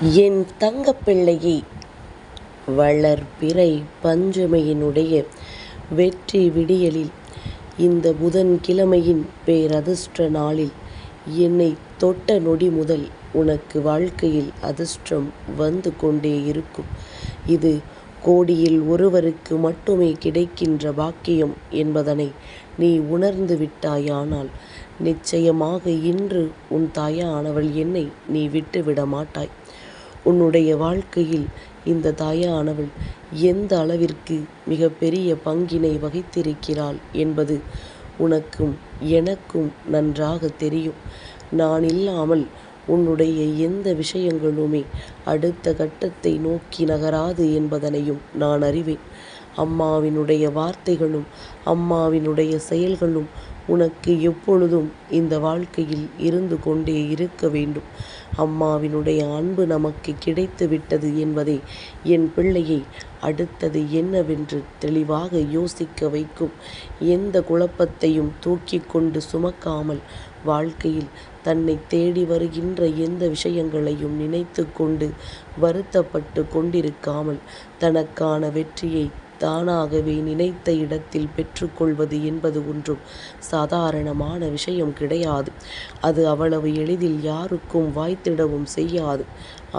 என் தங்கப்பிள்ளையை வளர்பிறை பஞ்சமையினுடைய வெற்றி விடியலில் இந்த புதன் கிழமையின் பேரதிர்ஷ்ட நாளில் என்னை தொட்ட நொடி முதல் உனக்கு வாழ்க்கையில் அதிர்ஷ்டம் வந்து கொண்டே இருக்கும். இது கோடியில் ஒருவருக்கு மட்டுமே கிடைக்கின்ற பாக்கியம் என்பதனை நீ உணர்ந்து விட்டாயானால் நிச்சயமாக இன்று உன் தாயானவள் என்னை நீ விட்டுவிட மாட்டாய். உன்னுடைய வாழ்க்கையில் இந்த தாயானவள் எந்த அளவிற்கு மிகப்பெரிய பங்கினை வகித்திருக்கிறாள் என்பது உனக்கும் எனக்கும் நன்றாக தெரியும். நான் இல்லாமல் உன்னுடைய எந்த விஷயங்களுமே அடுத்த கட்டத்தை நோக்கி நகராது என்பதனையும் நான் அறிவேன். அம்மாவினுடைய வார்த்தைகளும் அம்மாவினுடைய செயல்களும் உனக்கு எப்பொழுதும் இந்த வாழ்க்கையில் இருந்து கொண்டே இருக்க வேண்டும். அம்மாவினுடைய அன்பு நமக்கு கிடைத்து விட்டது என்பதை என் பிள்ளையை அடுத்தது என்னவென்று தெளிவாக யோசிக்க வைக்கும். எந்த குழப்பத்தையும் தூக்கி கொண்டு சுமக்காமல் வாழ்க்கையில் தன்னை தேடி வருகின்ற எந்த விஷயங்களையும் நினைத்து கொண்டு வருத்தப்பட்டு கொண்டிருக்காமல் தனக்கான வெற்றியை தானாகவே நினைத்த இடத்தில் பெற்றுக்கொள்வது என்பது ஒன்றும் சாதாரணமான விஷயம் கிடையாது. அது அவ்வளவு எளிதில் யாருக்கும் வாய்த்திடவும் செய்யாது.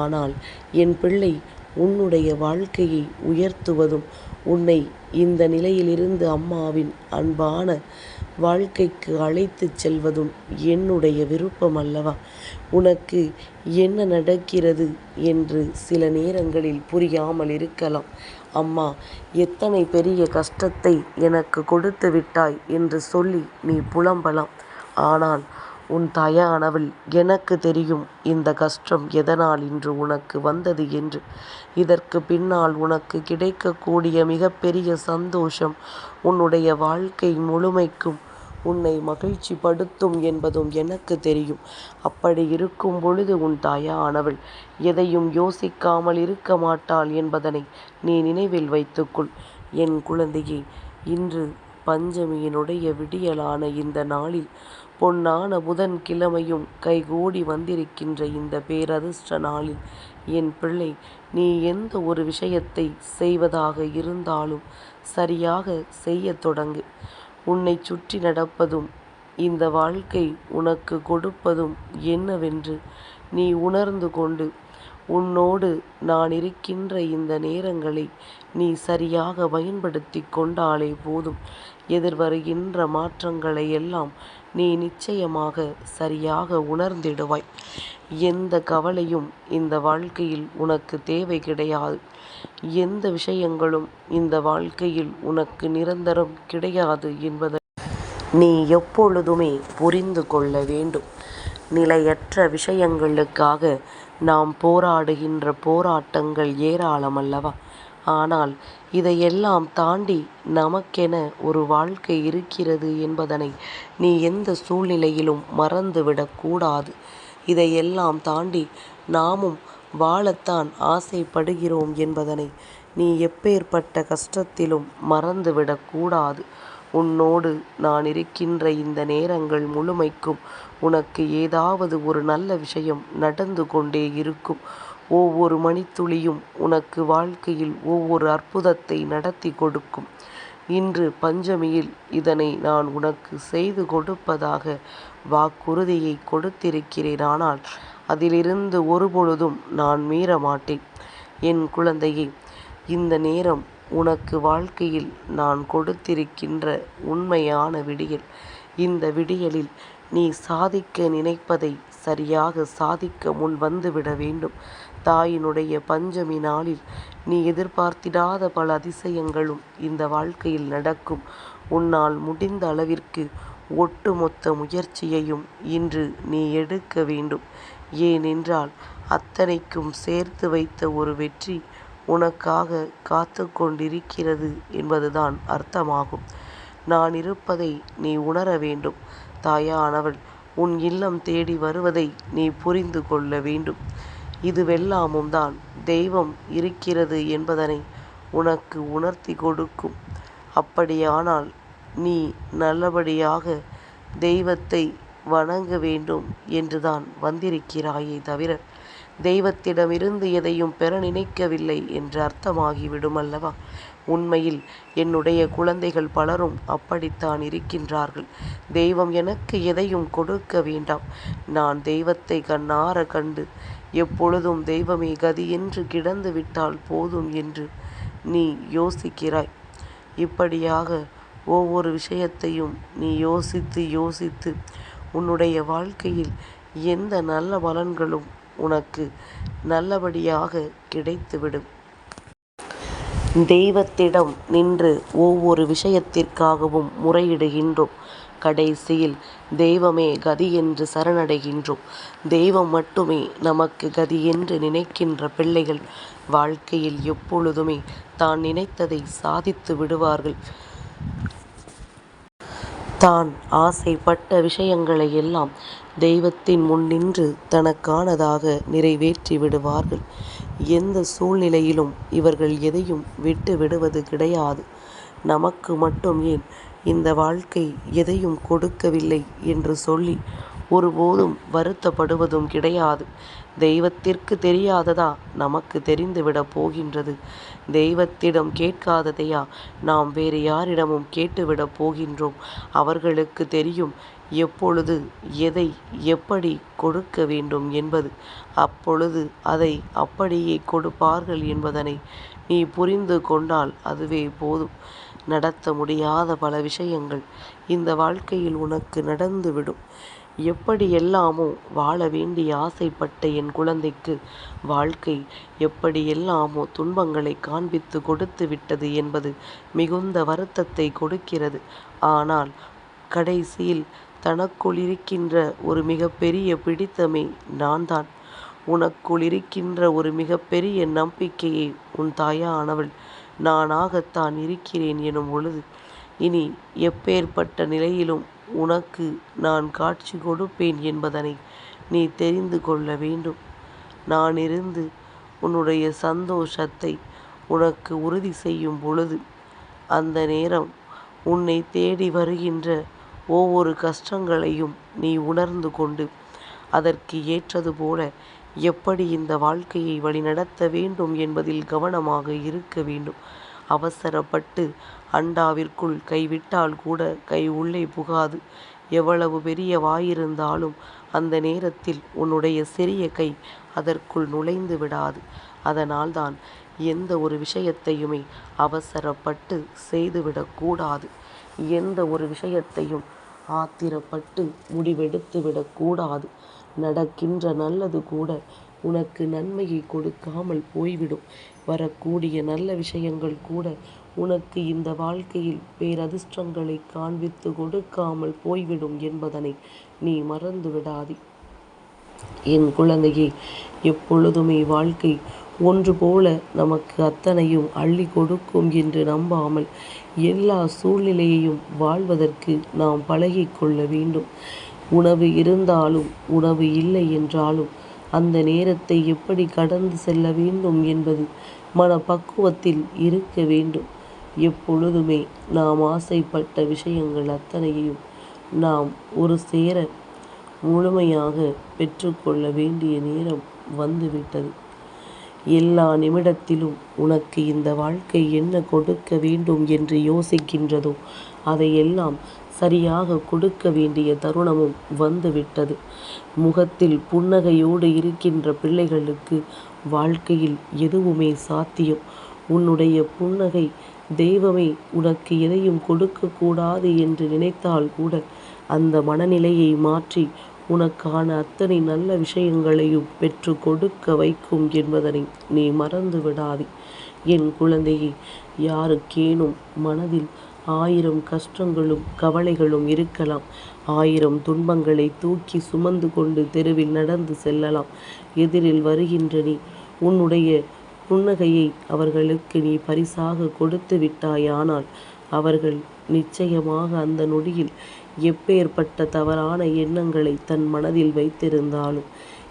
ஆனால் என் பிள்ளை உன்னுடைய வாழ்க்கையை உயர்த்துவதும் உன்னை இந்த நிலையிலிருந்து அம்மாவின் அன்பான வாழ்க்கைக்கு அழைத்துச் செல்வதும் என்னுடைய விருப்பம் அல்லவா? உனக்கு என்ன நடக்கிறது என்று சில நேரங்களில் புரியாமல் இருக்கலாம். அம்மா எத்தனை பெரிய கஷ்டத்தை எனக்கு கொடுத்து விட்டாய் என்று சொல்லி நீ புலம்பலாம். ஆனால் உன் தாயானவள் எனக்கு தெரியும் இந்த கஷ்டம் எதனால் இன்று உனக்கு வந்தது என்று. இதற்கு பின்னால் உனக்கு கிடைக்கக்கூடிய மிகப்பெரிய சந்தோஷம் உன்னுடைய வாழ்க்கை முழுமைக்கும் உன்னை மகிழ்ச்சிப்படுத்தும் என்பதும் எனக்கு தெரியும். அப்படி இருக்கும் பொழுது உன் தாயானவள் எதையும் யோசிக்காமல் இருக்க மாட்டாள் என்பதனை நீ நினைவில் வைத்துக்கொள். என் குழந்தையே இன்று பஞ்சமியினுடைய விடியலான இந்த நாளில் பொன்னான புதன் கிழமையும் கைகூடி வந்திருக்கின்ற இந்த பேரதிர்ஷ்ட நாளில் என் பிள்ளை நீ எந்த ஒரு விஷயத்தை செய்வதாக இருந்தாலும் சரியாக செய்யத் தொடங்கு. உன்னை சுற்றி நடப்பதும் இந்த வாழ்க்கை உனக்கு கொடுப்பதும் என்னவென்று நீ உணர்ந்து கொண்டு உன்னோடு நான் இருக்கின்ற இந்த நேரங்களை நீ சரியாக பயன்படுத்தி கொண்டாலே போதும். எதிர்வருகின்ற மாற்றங்களை எல்லாம் நீ நிச்சயமாக சரியாக உணர்ந்திடுவாய். எந்த கவலையும் இந்த வாழ்க்கையில் உனக்கு தேவை கிடையாது. எந்த விஷயங்களும் இந்த வாழ்க்கையில் உனக்கு நிரந்தரம் கிடையாது என்பதை நீ எப்பொழுதுமே புரிந்து கொள்ள வேண்டும். நிலையற்ற விஷயங்களுக்காக நாம் போராடுகின்ற போராட்டங்கள் ஏராளம் அல்லவா ஆனால் இதையெல்லாம் தாண்டி நமக்கென ஒரு வாழ்க்கை இருக்கிறது என்பதனை நீ எந்த சூழ்நிலையிலும் மறந்துவிடக்கூடாது. இதையெல்லாம் தாண்டி நாமும் வாழத்தான் ஆசைப்படுகிறோம் என்பதனை நீ எப்பேற்பட்ட கஷ்டத்திலும் மறந்துவிடக்கூடாது உன்னோடு நான் இருக்கின்ற இந்த நேரங்கள் முழுமைக்கும் உனக்கு ஏதாவது ஒரு நல்ல விஷயம் நடந்து கொண்டே இருக்கும். ஒவ்வொரு மணித்துளியும் உனக்கு வாழ்க்கையில் ஒவ்வொரு அற்புதத்தை நடத்தி கொடுக்கும். இன்று பஞ்சமியில் இதனை நான் உனக்கு செய்து கொடுப்பதாக வாக்குறுதியை கொடுத்திருக்கிறேன் ஆனால் அதிலிருந்து ஒருபொழுதும் நான் மீற மாட்டேன். என் குழந்தையே இந்த நேரம் உனக்கு வாழ்க்கையில் நான் கொடுத்திருக்கின்ற உண்மையான விடியல். இந்த விடியலில் நீ சாதிக்க நினைப்பதை சரியாக சாதிக்க முன் வந்துவிட வேண்டும். தாயினுடைய பஞ்சமி நாளில் நீ எதிர்பார்த்திடாத பல அதிசயங்களும் இந்த வாழ்க்கையில் நடக்கும். உன்னால் முடிந்த அளவிற்கு ஒட்டுமொத்த முயற்சியையும் இன்று நீ எடுக்க வேண்டும். ஏனென்றால் அத்தனைக்கும் சேர்த்து வைத்த ஒரு வெற்றி உனக்காக காத்து கொண்டிருக்கிறது என்பதுதான் அர்த்தமாகும். நான் இருப்பதை நீ உணர வேண்டும். தாயானவள் உன் இல்லம் தேடி வருவதை நீ புரிந்து கொள்ள வேண்டும். இதுவெல்லாமும் தான் தெய்வம் இருக்கிறது என்பதனை உனக்கு உணர்த்தி கொடுக்கும். அப்படியானால் நீ நல்லபடியாக தெய்வத்தை வணங்க வேண்டும் என்றுதான் வந்திருக்கிறாயே தவிர தெய்வத்திடமிருந்து எதையும் பெற நினைக்கவில்லை என்று அர்த்தமாகிவிடும் அல்லவா? உண்மையில் என்னுடைய குழந்தைகள் பலரும் அப்படித்தான் இருக்கின்றார்கள். தெய்வம் எனக்கு எதையும் கொடுக்க வேண்டாம். நான் தெய்வத்தை கண்ணார கண்டு எப்பொழுதும் தெய்வமே கதி என்று கிடந்து விட்டால் போதும் என்று நீ யோசிக்கிறாய். இப்படியாக ஒவ்வொரு விஷயத்தையும் நீ யோசித்து யோசித்து உன்னுடைய வாழ்க்கையில் எந்த நல்ல பலன்களும் உனக்கு நல்லபடியாக கிடைத்துவிடும். தெய்வத்திடம் நின்று ஒவ்வொரு விஷயத்திற்காகவும் முறையிடுகின்றோம். கடைசியில் தெய்வமே கதி என்று சரணடைகின்றோம். தெய்வம் மட்டுமே நமக்கு கதி என்று நினைக்கின்ற பிள்ளைகள் வாழ்க்கையில் எப்பொழுதுமே தான் நினைத்ததை சாதித்து விடுவார்கள். தான் ஆசைப்பட்ட விஷயங்களை எல்லாம் தெய்வத்தின் முன் நின்று தனக்கானதாக நிறைவேற்றி விடுவார்கள். எந்த சூழ்நிலையிலும் இவர்கள் எதையும் விட்டு விடுவது கிடையாது. நமக்கு மட்டும் ஏன் இந்த வாழ்க்கை எதையும் கொடுக்கவில்லை என்று சொல்லி ஒருபோதும் வருத்தப்படுவதும் கிடையாது. தெய்வத்திற்கு தெரியாததா நமக்கு தெரிந்துவிடப் போகின்றது? தெய்வத்திடம் கேட்காததையா நாம் வேறு யாரிடமும் கேட்டுவிடப் போகின்றோம்? அவர்களுக்கு தெரியும் எப்பொழுது எதை எப்படி கொடுக்க வேண்டும் என்பது. அப்பொழுது அதை அப்படியே கொடுப்பார்கள் என்பதனை நீ புரிந்து கொண்டால் அதுவே போதும். நடத்த முடியாத பல விஷயங்கள் இந்த வாழ்க்கையில் உனக்கு நடந்துவிடும். எப்படியெல்லாமோ வாழ வேண்டி ஆசைப்பட்ட என் குழந்தைக்கு வாழ்க்கை எப்படியெல்லாமோ துன்பங்களை காண்பித்து கொடுத்து விட்டது என்பது மிகுந்த வருத்தத்தை கொடுக்கிறது. ஆனால் கடைசியில் தனக்குள் இருக்கின்ற ஒரு மிகப்பெரிய பிடித்தமே நான்தான். உனக்குள் இருக்கின்ற ஒரு மிகப்பெரிய நம்பிக்கையே உன் தாயானவள் நானாகத்தான் இருக்கிறேன் எனும் பொழுது இனி எப்பேற்பட்ட நிலையிலும் உனக்கு நான் காட்சி கொடுப்பேன் என்பதனை நீ தெரிந்து கொள்ள வேண்டும். நான் இருந்து உன்னுடைய சந்தோஷத்தை உனக்கு உறுதி செய்யும் பொழுது அந்த நேரம் உன்னை தேடி வருகின்ற ஒவ்வொரு கஷ்டங்களையும் நீ உணர்ந்து கொண்டு அதற்கு ஏற்றது போல எப்படி இந்த வாழ்க்கையை வழிநடத்த வேண்டும் என்பதில் கவனமாக இருக்க வேண்டும். அவசரப்பட்டு அண்டாவிற்குள் கைவிட்டால் கூட கை உள்ளே புகாது. எவ்வளவு பெரிய வாயிருந்தாலும் அந்த நேரத்தில் உன்னுடைய சிறிய கை அதற்குள் நுழைந்து விடாது. அதனால்தான் எந்த ஒரு விஷயத்தையுமே அவசரப்பட்டு செய்துவிடக்கூடாது எந்த ஒரு விஷயத்தையும் ஆத்திரப்பட்டு முடிவெடுத்து விடக்கூடாது நடக்கின்ற நல்லது கூட உனக்கு நன்மையை கொடுக்காமல் போய்விடும். வரக்கூடிய நல்ல விஷயங்கள் கூட உனக்கு இந்த வாழ்க்கையில் பேரதிர்ஷ்டங்களை காண்பித்து கொடுக்காமல் போய்விடும் என்பதனை நீ மறந்து விடாதே. என் குழந்தையே எப்பொழுதுமே வாழ்க்கை ஒன்று போல நமக்கு அத்தனையும் அள்ளி கொடுக்கும் என்று நம்பாமல் எல்லா சூழ்நிலையையும் வாழ்வதற்கு நாம் பழகிக்கொள்ள வேண்டும். உணவு இருந்தாலும் உணவு இல்லை என்றாலும் அந்த நேரத்தை எப்படி கடந்து செல்ல வேண்டும் என்பது மனப்பக்குவத்தில் இருக்க வேண்டும். எப்பொழுதுமே நாம் ஆசைப்பட்ட விஷயங்கள் அத்தனையையும் நாம் ஒரு சேர முழுமையாக பெற்றுக்கொள்ள வேண்டிய நேரம் வந்துவிட்டது. எல்லா நிமிடத்திலும் உனக்கு இந்த வாழ்க்கை என்ன கொடுக்க வேண்டும் என்று யோசிக்கின்றதோ அதையெல்லாம் சரியாக கொடுக்க வேண்டிய தருணமும் வந்துவிட்டது. முகத்தில் புன்னகையோடு இருக்கின்ற பிள்ளைகளுக்கு வாழ்க்கையில் எதுவுமே சாத்தியம். உன்னுடைய புன்னகை தெய்வமே உனக்கு எதையும் கொடுக்கக்கூடாது என்று நினைத்தால் கூட அந்த மனநிலையை மாற்றி உனக்கான அத்தனை நல்ல விஷயங்களையும் பெற்று கொடுக்க வைக்கும் என்பதனை நீ மறந்து விடாதே. என் குழந்தையை யாருக்கேனும் மனதில் ஆயிரம் கஷ்டங்களும் கவலைகளும் இருக்கலாம். ஆயிரம் துன்பங்களை தூக்கி சுமந்து கொண்டு தெருவில் நடந்து செல்லலாம். எதிரில் வருகின்ற நீ உன்னுடைய புன்னகையை அவர்களுக்கு நீ பரிசாக கொடுத்து விட்டாயானால் அவர்கள் நிச்சயமாக அந்த நொடியில் எப்பேற்பட்ட தவறான எண்ணங்களை தன் மனதில் வைத்திருந்தாலும்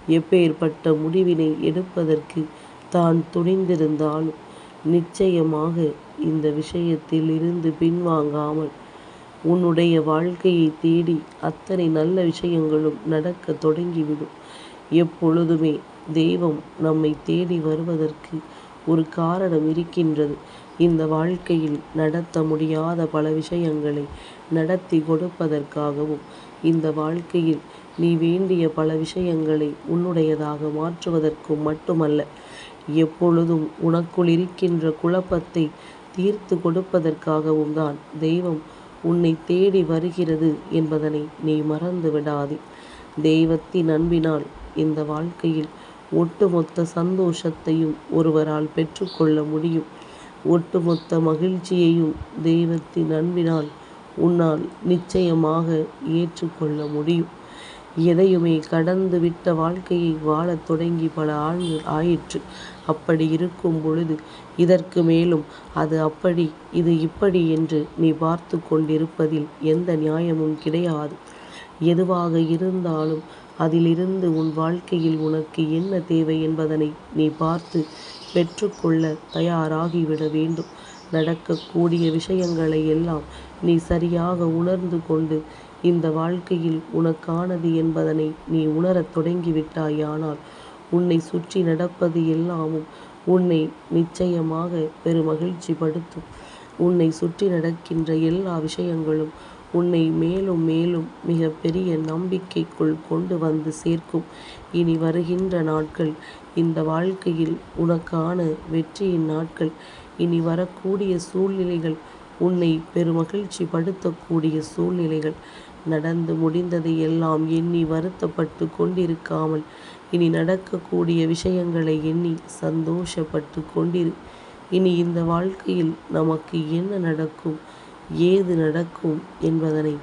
எப்பேற்பட்ட முடிவினை எடுப்பதற்கு தான் துணிந்திருந்தாலும் நிச்சயமாக இந்த விஷயத்தில் இருந்து பின்வாங்காமல் உன்னுடைய வாழ்க்கையை தேடி அத்தனை நல்ல விஷயங்களும் நடக்கத் தொடங்கிவிடும். எப்பொழுதுமே தெய்வம் நம்மை தேடி வருவதற்கு ஒரு காரணம் இருக்கின்றது. இந்த வாழ்க்கையில் நடத்த முடியாத பல விஷயங்களை நடத்தி கொடுப்பதற்காகவும் இந்த வாழ்க்கையில் நீ வேண்டிய பல விஷயங்களை உன்னுடையதாக மாற்றுவதற்கும் மட்டுமல்ல. எப்பொழுதும் உனக்குள் இருக்கின்ற குழப்பத்தை தீர்த்து கொடுப்பதற்காகவும் தான் தெய்வம் உன்னை தேடி வருகிறது என்பதனை நீ மறந்து விடாதே. தெய்வத்தின் அன்பினால் இந்த வாழ்க்கையில் ஒட்டுமொத்த சந்தோஷத்தையும் ஒருவரால் பெற்றுக்கொள்ள முடியும். ஒட்டுமொத்த மகிழ்ச்சியையும் தெய்வத்தின் அன்பினால் உன்னால் நிச்சயமாக ஏற்றுக்கொள்ள முடியும். எதையுமே கடந்து விட்ட வாழ்க்கையை வாழத் தொடங்கி பல ஆண்கள் ஆயிற்று. அப்படி இருக்கும் பொழுது இதற்கு மேலும் அது அப்படி இது இப்படி என்று நீ பார்த்து கொண்டிருப்பதில் எந்த நியாயமும் கிடையாது. எதுவாக இருந்தாலும் அதிலிருந்து உன் வாழ்க்கையில் உனக்கு என்ன தேவை என்பதனை நீ பார்த்து பெற்றுக்கொள்ள தயாராகிவிட வேண்டும். நடக்கக்கூடிய விஷயங்களை எல்லாம் நீ சரியாக உணர்ந்து கொண்டு இந்த வாழ்க்கையில் உனக்கானது என்பதனை நீ உணரத் தொடங்கிவிட்டாயானால் உன்னை சுற்றி நடப்பது எல்லாமும் உன்னை நிச்சயமாக பெருமகிழ்ச்சி படுத்தும் உன்னை சுற்றி நடக்கின்ற எல்லா விஷயங்களும் உன்னை மேலும் மேலும் மிக பெரிய நம்பிக்கைக்குள் கொண்டு வந்து சேர்க்கும். இனி வருகின்ற நாட்கள் இந்த வாழ்க்கையில் உனக்கான வெற்றியின் நாட்கள். இனி வரக்கூடிய சூழ்நிலைகள் உன்னை பெருமகிழ்ச்சி படுத்தக்கூடிய சூழ்நிலைகள். நடந்து முடிந்ததை எல்லாம் எண்ணி வருத்தப்பட்டு கொண்டிருக்காமல் இனி நடக்கக்கூடிய விஷயங்களை எண்ணி சந்தோஷப்பட்டு கொண்டிரு. இனி இந்த வாழ்க்கையில் நமக்கு என்ன நடக்கும் ஏது நடக்கும் என்பதனை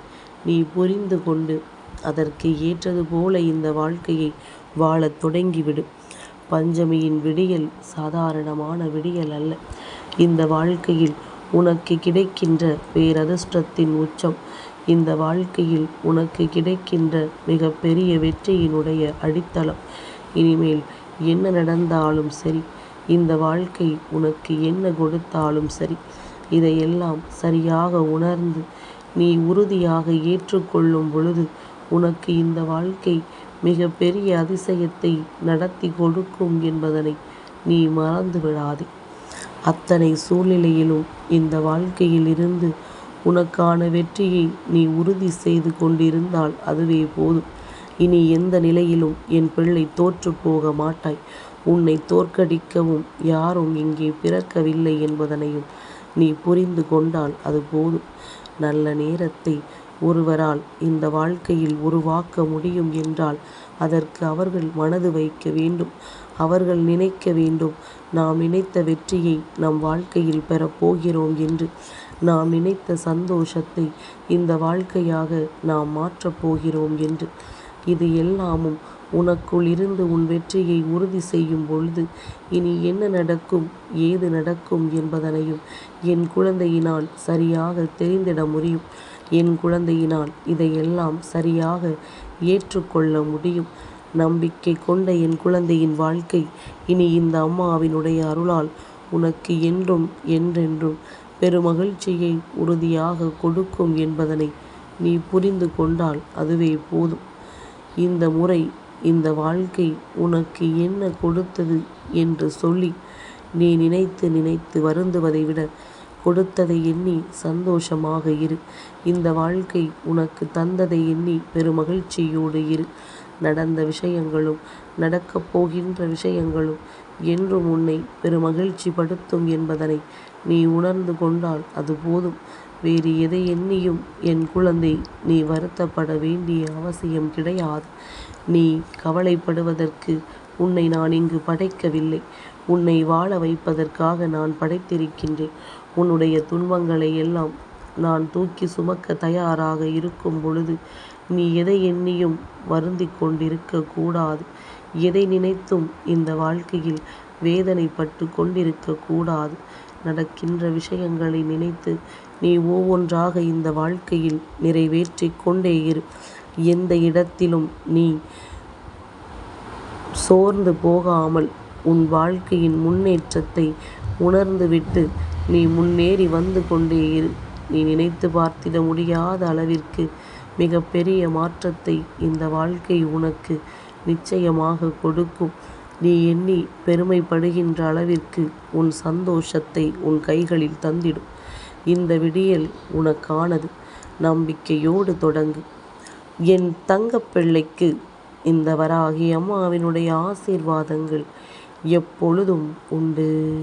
நீ புரிந்து கொண்டு அதற்கு ஏற்றது போல இந்த வாழ்க்கையை வாழத் தொடங்கிவிடு. பஞ்சமியின் விடியல் சாதாரணமான விடியல் அல்ல. இந்த வாழ்க்கையில் உனக்கு கிடைக்கின்ற பேரதிர்ஷ்டத்தின் உச்சம். இந்த வாழ்க்கையில் உனக்கு கிடைக்கின்ற மிக பெரிய வெற்றியினுடைய அடித்தளம். இனிமேல் என்ன நடந்தாலும் சரி இந்த வாழ்க்கை உனக்கு என்ன கொடுத்தாலும் சரி இதையெல்லாம் சரியாக உணர்ந்து நீ உறுதியாக ஏற்றுக்கொள்ளும் பொழுது உனக்கு இந்த வாழ்க்கை மிக பெரிய அதிசயத்தை நடத்தி கொடுக்கும் என்பதனை நீ மறந்து விடாதே. அத்தனை சூழ்நிலையிலும் இந்த வாழ்க்கையில் இருந்து உனக்கான வெற்றியை நீ உறுதி செய்து கொண்டிருந்தால் அதுவே போதும். இனி எந்த நிலையிலும் என் பிள்ளை தோற்று போக மாட்டாய். உன்னை தோற்கடிக்கவும் யாரும் இங்கே பிறக்கவில்லை என்பதனையும் நீ புரிந்து கொண்டால் அது போதும். நல்ல நேரத்தை ஒருவரால் இந்த வாழ்க்கையில் உருவாக்க முடியும் என்றால் அதற்கு அவர்கள் மனது வைக்க வேண்டும். அவர்கள் நினைக்க வேண்டும் நாம் நினைத்த வெற்றியை நம் வாழ்க்கையில் பெறப்போகிறோம் என்று. நாம் நினைத்த சந்தோஷத்தை இந்த வாழ்க்கையாக நாம் மாற்றப் போகிறோம் என்று. இது எல்லாமும் உனக்குள் இருந்து உன் வெற்றியை உறுதி செய்யும் பொழுது இனி என்ன நடக்கும் ஏது நடக்கும் என்பதனையும் என் குழந்தையினால் சரியாக தெரிந்திட முடியும். என் குழந்தையினால் இதையெல்லாம் சரியாக ஏற்றுக்கொள்ள முடியும். நம்பிக்கை கொண்ட என் குழந்தையின் வாழ்க்கை இனி இந்த அம்மாவினுடைய அருளால் உனக்கு என்றும் என்றென்றும் பெருமகிழ்ச்சியை உறுதியாக கொடுக்கும் என்பதனை நீ புரிந்து கொண்டால் அதுவே போதும். இந்த முறை இந்த வாழ்க்கை உனக்கு என்ன கொடுத்தது என்று சொல்லி நீ நினைத்து நினைத்து வருந்துவதை விட கொடுத்ததை எண்ணி சந்தோஷமாக இரு. இந்த வாழ்க்கை உனக்கு தந்ததை எண்ணி பெருமகிழ்ச்சியோடு இரு. நடந்த விஷயங்களும் நடக்கப் போகின்ற விஷயங்களும் என்றும் உன்னை பெருமகிழ்ச்சிப்படுத்தும் என்பதனை நீ உணர்ந்து கொண்டால் அது போதும். வேறு எதை எண்ணியும் என் குழந்தை நீ வருத்தப்பட வேண்டிய அவசியம் கிடையாது. நீ கவலைப்படுவதற்கு உன்னை நான் இங்கு படைக்கவில்லை. உன்னை வாழ வைப்பதற்காக நான் படைத்திருக்கின்றேன். உன்னுடைய துன்பங்களை எல்லாம் நான் தூக்கி சுமக்க தயாராக இருக்கும் பொழுது நீ எதை எண்ணியும் வருந்திக் கொண்டிருக்க கூடாது. எதை நினைத்தும் இந்த வாழ்க்கையில் வேதனைப்பட்டு கொண்டிருக்க கூடாது. நடக்கின்ற விஷயங்களை நினைத்து நீ ஒவ்வொன்றாக இந்த வாழ்க்கையில் நிறைவேற்றி கொண்டே இரு. எந்த இடத்திலும் நீ சோர்ந்து போகாமல் உன் வாழ்க்கையின் முன்னேற்றத்தை உணர்ந்துவிட்டு நீ முன்னேறி வந்து கொண்டே இரு. நீ நினைத்து பார்த்திட முடியாத அளவிற்கு மிகப்பெரிய மாற்றத்தை இந்த வாழ்க்கை உனக்கு நிச்சயமாகக் கொடுக்கும். நீ எண்ணி பெருமைப்படுகின்ற அளவிற்கு உன் சந்தோஷத்தை உன் கைகளில் தந்திடும். இந்த விடியல் உனக்கானது. நம்பிக்கையோடு தொடங்கு. என் தங்கப்பிள்ளைக்கு இந்த வராகி அம்மாவினுடைய ஆசீர்வாதங்கள் எப்பொழுதும் உண்டு.